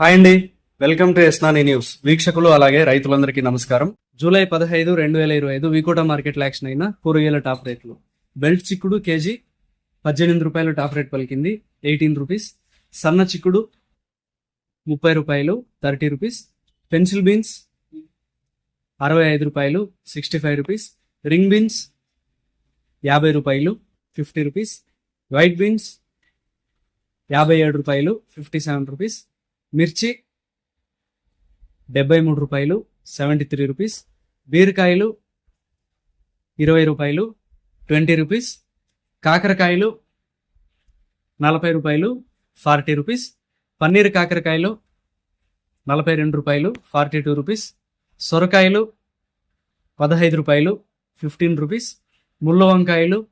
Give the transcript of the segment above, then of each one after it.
Hi అండి. Welcome to ఎస్నాని news. వీక్షకులు అలాగే రైతులందరికీ నమస్కారం. జూలై పదహైదు రెండు వేల ఇరవై ఐదు వికోట మార్కెట్ యాక్షన్ అయిన కూరగాయల టాప్ రేట్లు. బెల్ట్ చిక్కుడు కేజీ పద్దెనిమిది రూపాయలు టాప్ రేట్ పలికింది. Eighteen rupees. సన్న చిక్కుడు ముప్పై రూపాయలు థర్టీ రూపీస్. పెన్సిల్ బీన్స్ అరవై ఐదు రూపాయలు sixty five rupees. Ring beans యాభై రూపాయలు ఫిఫ్టీ రూపీస్. వైట్ బీన్స్ యాభై ఏడు రూపాయలు ఫిఫ్టీ సెవెన్ రూపీస్. మిర్చి డెబ్బై మూడు రూపాయలు సెవెంటీ త్రీ రూపీస్. బీరకాయలు ఇరవై రూపాయలు ట్వంటీ రూపీస్. కాకరకాయలు నలభై రూపాయలు ఫార్టీ రూపీస్. పన్నీర్ కాకరకాయలు నలభై రెండు రూపాయలు ఫార్టీ టూ రూపీస్. సొరకాయలు పదహైదు రూపాయలు ఫిఫ్టీన్ రూపీస్. ముళ్ళ వంకాయలు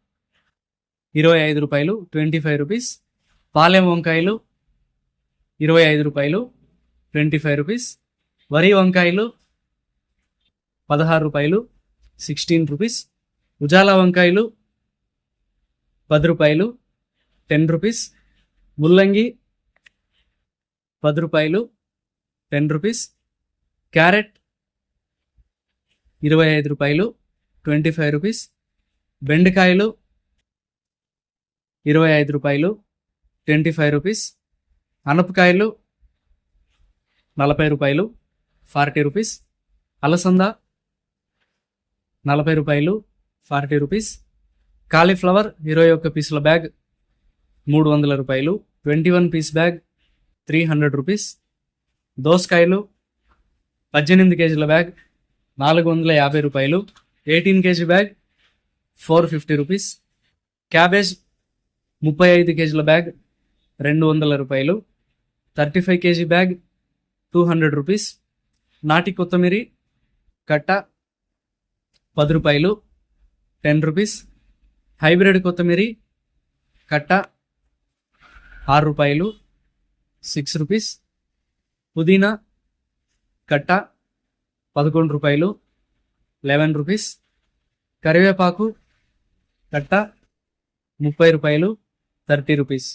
ఇరవై ఐదు రూపాయలు ట్వంటీ ఫైవ్ రూపీస్. పాలెం వంకాయలు ఇరవై ఐదు రూపాయలు ట్వంటీ ఫైవ్ రూపీస్. వరి వంకాయలు పదహారు రూపాయలు సిక్స్టీన్ రూపీస్. ఉజాల వంకాయలు పది రూపాయలు టెన్ రూపీస్. ముల్లంగి పది రూపాయలు టెన్ రూపీస్. క్యారెట్ ఇరవై ఐదు రూపాయలు ట్వంటీ ఫైవ్ రూపీస్. బెండకాయలు ఇరవై ఐదు రూపాయలు ట్వంటీ ఫైవ్ రూపీస్. అనపకాయలు నలభై రూపాయలు ఫార్టీ రూపీస్. అలసంద నలభై రూపాయలు ఫార్టీ రూపీస్. కాలీఫ్లవర్ ఇరవై ఒక్క పీసుల బ్యాగ్ మూడు వందల రూపాయలు. Twenty one piece bag three hundred rupees. దోసకాయలు పద్దెనిమిది కేజీల బ్యాగ్ నాలుగు వందల యాభై రూపాయలు. Eighteen kg bag four fifty rupees. Cabbage ముప్పై ఐదు కేజీల బ్యాగ్ రెండు వందల రూపాయలు. Thirty five kg bag two hundred rupees. నాటి కొత్తమీరి కట్ట పది రూపాయలు టెన్ రూపీస్. హైబ్రిడ్ కొత్తమీరి కట్ట ఆరు రూపాయలు సిక్స్ రూపీస్. పుదీనా కట్ట పదకొండు రూపాయలు లెవెన్ రూపీస్. కరివేపాకు కట్ట ముప్పై రూపాయలు థర్టీ రూపీస్.